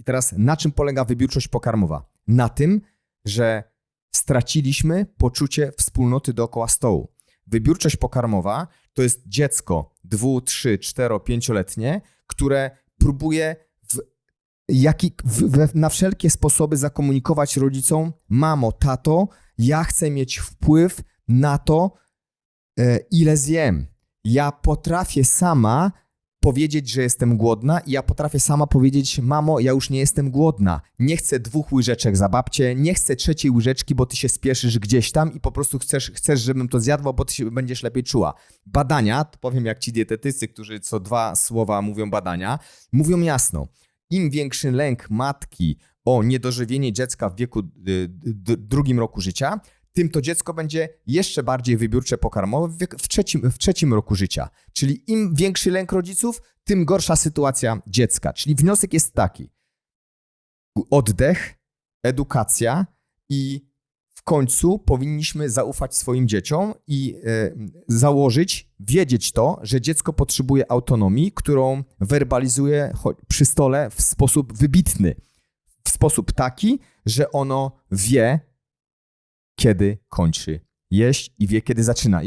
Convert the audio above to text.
I teraz na czym polega wybiórczość pokarmowa? Na tym, że straciliśmy poczucie wspólnoty dookoła stołu. Wybiórczość pokarmowa to jest dziecko dwu, trzy, cztero, pięcioletnie, które próbuje w jaki, w, w, na wszelkie sposoby zakomunikować rodzicom: Mamo, tato, ja chcę mieć wpływ na to, e, ile zjem. Ja potrafię sama powiedzieć, że jestem głodna, i ja potrafię sama powiedzieć: Mamo, ja już nie jestem głodna. Nie chcę dwóch łyżeczek za nie chcę trzeciej łyżeczki, bo ty się spieszysz gdzieś tam i po prostu chcesz, chcesz żebym to zjadła, bo ty się będziesz lepiej czuła. Badania, to powiem jak ci dietetycy, którzy co dwa słowa mówią badania, mówią jasno. Im większy lęk matki o niedożywienie dziecka w wieku y, drugim roku życia, tym to dziecko będzie jeszcze bardziej wybiórcze pokarmowe w, trzecim, w trzecim roku życia. Czyli im większy lęk rodziców, tym gorsza sytuacja dziecka. Czyli wniosek jest taki: oddech, edukacja i w końcu powinniśmy zaufać swoim dzieciom i e, założyć, wiedzieć to, że dziecko potrzebuje autonomii, którą werbalizuje przy stole w sposób wybitny. W sposób taki, że ono wie, kiedy kończy jeść i wie, kiedy zaczyna.